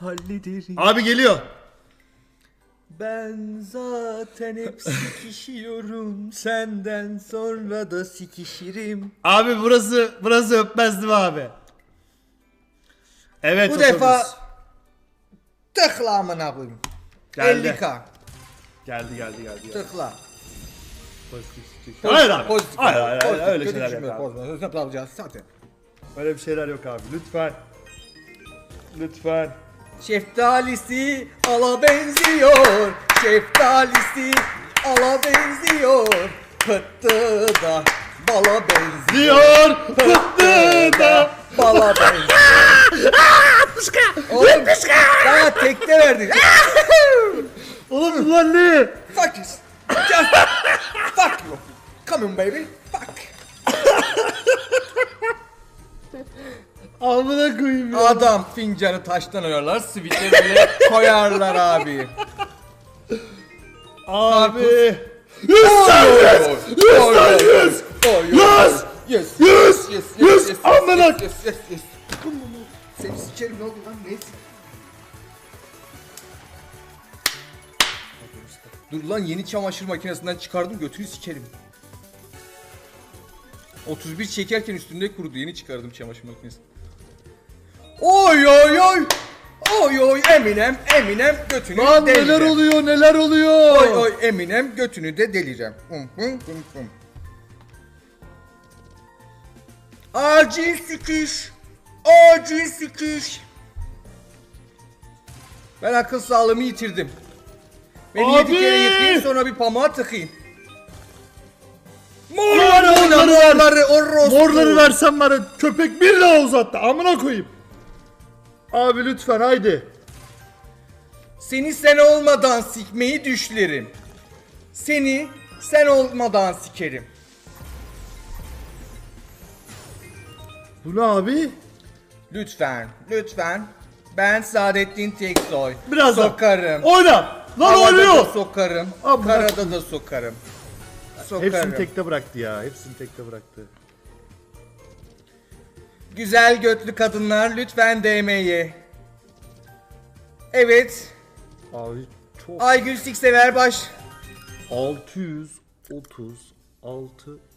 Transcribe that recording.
hallederim. Abi geliyor. Ben zaten hep sikişiyorum. Senden sonra da sikişirim. Abi burası burası öpmez değil mi abi? Evet Bu otobüs. defa tıkla amına koyayım. Geldi. 50k. Geldi geldi geldi. geldi. Tıkla. Hayır abi. Pozitif. Hayır hayır, hayır Pozitif. öyle Kötü şeyler yok abi. Zaten ne yapacağız zaten. Öyle bir şeyler yok abi. Lütfen. Lütfen. Şeftalisi ala benziyor. Şeftalisi ala benziyor. Pıttı da bala benziyor. Fıttı da. Bala benziyor. Oğlum daha tekte verdik. Oğlum bunlar ne? Fuck you. Just fuck you. Come on baby. Amına koyayım ya. Adam fincanı taştan oyarlar, switch'e böyle koyarlar abi. Abi. Yes! Yes! Yes! Yes! Yes! Yes! Yes! Amına- Yes! Yes! Yes! Yes! Seni sikerim ne oldu lan? Neyse. Dur lan yeni çamaşır makinesinden çıkardım götünü sikerim. 31 çekerken üstünde kurudu yeni çıkardım çamaşır makinesi. Oy oy oy. Oy oy Eminem Eminem götünü Lan neler deleceğim. oluyor neler oluyor. Oy oy Eminem götünü de deleceğim. Hım hım hım hım. Acil sikiş. Acil sikiş. Ben akıl sağlığımı yitirdim. Beni Abi! yedi kere yıkayayım sonra bir pamuğa tıkayım. Morları, Morları, morları, morları. Morları versen bana köpek bir daha uzattı. Amına koyayım. Abi lütfen haydi. Seni sen olmadan sikmeyi düşlerim. Seni sen olmadan sikerim. Bu ne abi? Lütfen, lütfen. Ben Saadettin Teksoy. Biraz daha. Sokarım. Oyna. Lan Havada da oynuyor. sokarım. Amına Karada da sokarım. Sokarım. Hepsini tekte bıraktı ya. Hepsini tekte bıraktı. Güzel götlü kadınlar lütfen DM'ye. Evet. Abi çok. Aygül Siksever baş. 636 k